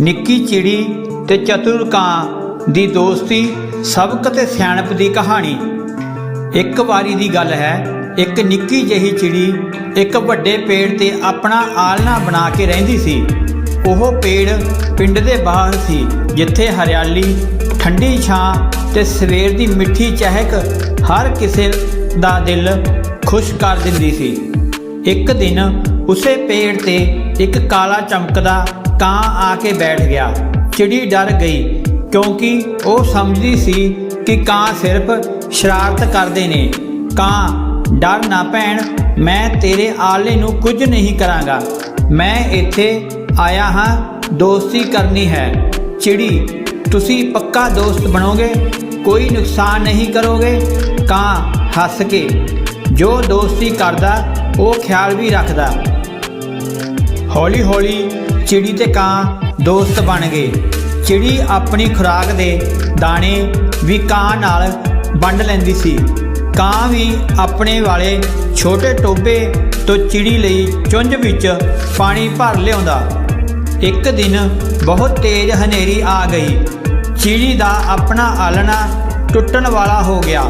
ਨਿੱਕੀ ਚਿੜੀ ਤੇ ਚਤੁਰ ਕਾਂ ਦੀ ਦੋਸਤੀ ਸਬਕ ਤੇ ਸਿਆਣਪ ਦੀ ਕਹਾਣੀ। ਇੱਕ ਵਾਰੀ ਦੀ ਗੱਲ ਹੈ, ਇੱਕ ਨਿੱਕੀ ਜਿਹੀ ਚਿੜੀ ਇੱਕ ਵੱਡੇ ਪੇੜ ਤੇ ਆਪਣਾ ਆਲਣਾ ਬਣਾ ਕੇ ਰਹਿੰਦੀ ਸੀ। ਉਹ ਪੇੜ ਪਿੰਡ ਦੇ ਬਾਹਰ ਸੀ, ਜਿੱਥੇ ਹਰਿਆਲੀ, ਠੰਡੀ ਛਾਂ ਤੇ ਸਵੇਰ ਦੀ ਮਿੱਠੀ ਚਹਿਕ ਹਰ ਕਿਸੇ ਦਾ ਦਿਲ ਖੁਸ਼ ਕਰ ਦਿੰਦੀ ਸੀ। ਇੱਕ ਦਿਨ ਉਸੇ ਪੇੜ ਤੇ ਇੱਕ ਕਾਲਾ ਚਮਕਦਾ ਕਾਂ ਆ ਕੇ ਬੈਠ ਗਿਆ। ਚਿੜੀ ਡਰ ਗਈ, ਕਿਉਂਕਿ ਉਹ ਸਮਝਦੀ ਸੀ ਕਿ ਕਾਂ ਸਿਰਫ ਸ਼ਰਾਰਤ ਕਰਦੇ ਨੇ। ਕਾਂ, ਡਰ ਨਾ ਭੈਣ, ਮੈਂ ਤੇਰੇ ਆਲੇ ਨੂੰ ਕੁਝ ਨਹੀਂ ਕਰਾਂਗਾ। ਮੈਂ ਇੱਥੇ ਆਇਆ ਹਾਂ, ਦੋਸਤੀ ਕਰਨੀ ਹੈ। ਚਿੜੀ, ਤੁਸੀਂ ਪੱਕਾ ਦੋਸਤ ਬਣੋਗੇ? ਕੋਈ ਨੁਕਸਾਨ ਨਹੀਂ ਕਰੋਗੇ? ਕਾਂ ਹੱਸ ਕੇ, ਜੋ ਦੋਸਤੀ ਕਰਦਾ, ਉਹ ਖਿਆਲ ਵੀ ਰੱਖਦਾ। ਹੌਲੀ ਹੌਲੀ ਚਿੜੀ ਤੇ ਕਾਂ ਦੋਸਤ ਬਣ ਗਏ। ਚਿੜੀ ਆਪਣੀ ਖੁਰਾਕ ਦੇ ਦਾਣੇ ਵੀ ਕਾਂ ਨਾਲ ਵੰਡ ਲੈਂਦੀ ਸੀ। ਕਾਂ ਵੀ ਆਪਣੇ ਵਾਲੇ ਛੋਟੇ ਟੋਬੇ ਤੋਂ ਚਿੜੀ ਲਈ ਚੁੰਝ ਵਿੱਚ ਪਾਣੀ ਭਰ ਲਿਆਉਂਦਾ। ਇੱਕ ਦਿਨ ਬਹੁਤ ਤੇਜ਼ ਹਨੇਰੀ ਆ ਗਈ। ਚਿੜੀ ਦਾ ਆਪਣਾ ਆਲਣਾ ਟੁੱਟਣ ਵਾਲਾ ਹੋ ਗਿਆ।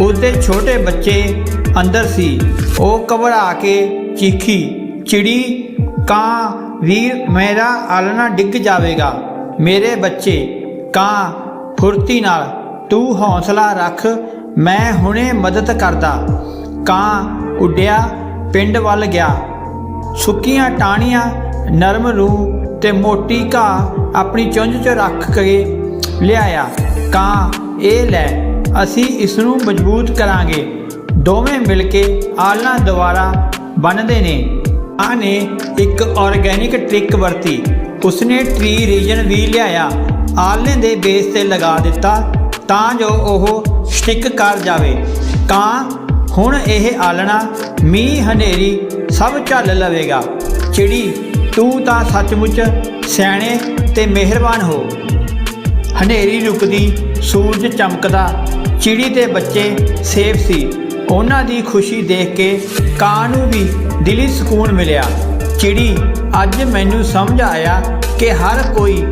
ਉਸਦੇ ਛੋਟੇ ਬੱਚੇ ਅੰਦਰ ਸੀ। ਉਹ ਘਬਰਾ ਕੇ ਚੀਖੀ ਚਿੜੀ, ਕਾਂ, ਵੀਰ, ਮੇਰਾ ਆਲਣਾ ਡਿੱਗ ਜਾਵੇਗਾ। ਮੇਰੇ ਬੱਚੇ, ਕਾਂ, ਫੁਰਤੀ ਨਾਲ ਤੂੰ ਹੌਸਲਾ ਰੱਖ, ਮੈਂ ਹੁਣੇ ਮਦਦ ਕਰਦਾ। ਕਾਂ ਉੱਡਿਆ, ਪਿੰਡ ਵੱਲ ਗਿਆ। ਸੁੱਕੀਆਂ ਟਾਹਣੀਆਂ, ਨਰਮ ਰੂਹ ਤੇ ਮੋਟੀ ਘਾਹ ਆਪਣੀ ਚੁੰਝ 'ਚ ਰੱਖ ਕੇ ਲਿਆਇਆ। ਕਾਂ, ਇਹ ਲੈ, ਅਸੀਂ ਇਸ ਨੂੰ ਮਜ਼ਬੂਤ ਕਰਾਂਗੇ। ਦੋਵੇਂ ਮਿਲ ਕੇ ਆਲਣਾ ਦੁਆਰਾ ਬਣਦੇ ਨੇ। ਆ ਨੇ ਇੱਕ ਆਰਗੈਨਿਕ ਟ੍ਰਿਕ ਵਰਤੀ। ਉਸਨੇ ਟ੍ਰੀ ਰੀਜਨ ਵੀ ਲਿਆਇਆ ਆਲਣੇ ਦੇ ਬੇਸ ਤੇ ਲਗਾ ਦਿੱਤਾ, ਤਾਂ ਜੋ ਉਹ ਸਟਿਕ ਕਰ ਜਾਵੇ। ਕਾਂ ਹੁਣ ਇਹ ਆਲਣਾ ਮੀਂਹ ਹਨੇਰੀ ਸਭ ਝੱਲ ਲਵੇਗਾ ਚਿੜੀ ਤੂੰ ਤਾਂ ਸੱਚਮੁੱਚ ਸਿਆਣੇ ਤੇ ਮਿਹਰਬਾਨ ਹੋ। ਹਨੇਰੀ ਰੁਕਦੀ, ਸੂਰਜ ਚਮਕਦਾ, ਚਿੜੀ ਤੇ ਬੱਚੇ ਸੇਫ ਸੀ। ਉਹਨਾਂ ਦੀ ਖੁਸ਼ੀ ਦੇਖ ਕੇ ਕਾਂ ਨੂੰ ਵੀ ਦਿਲੀ ਸਕੂਨ ਮਿਲਿਆ। ਚਿੜੀ, ਅੱਜ ਮੈਨੂੰ ਸਮਝ ਆਇਆ ਕਿ ਹਰ ਕੋਈ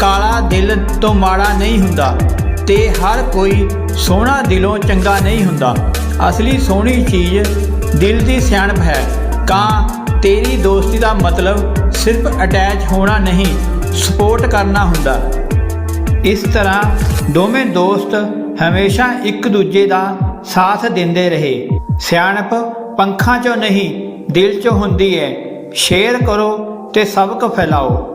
ਕਾਲਾ ਦਿਲ ਤੋਂ ਮਾੜਾ ਨਹੀਂ ਹੁੰਦਾ ਤੇ ਹਰ ਕੋਈ ਸੋਹਣਾ ਦਿਲੋਂ ਚੰਗਾ ਨਹੀਂ ਹੁੰਦਾ। ਅਸਲੀ ਸੋਹਣੀ ਚੀਜ਼ ਦਿਲ ਦੀ ਸਿਆਣਪ ਹੈ। ਕਾਂ, ਤੇਰੀ ਦੋਸਤੀ ਦਾ ਮਤਲਬ ਸਿਰਫ ਅਟੈਚ ਹੋਣਾ ਨਹੀਂ ਸਪੋਰਟ ਕਰਨਾ ਹੁੰਦਾ। ਇਸ ਤਰ੍ਹਾਂ ਦੋਵੇਂ ਦੋਸਤ ਹਮੇਸ਼ਾ ਇੱਕ ਦੂਜੇ ਦਾ ਸਾਥ ਦਿੰਦੇ ਰਹੇ। ਸਿਆਣਪ, ਪੰਖਾਂ 'ਚੋਂ ਨਹੀਂ, ਦਿਲ 'ਚੋਂ ਹੁੰਦੀ ਹੈ ਸ਼ੇਅਰ ਕਰੋ ਤੇ ਸਬਕ ਫੈਲਾਓ।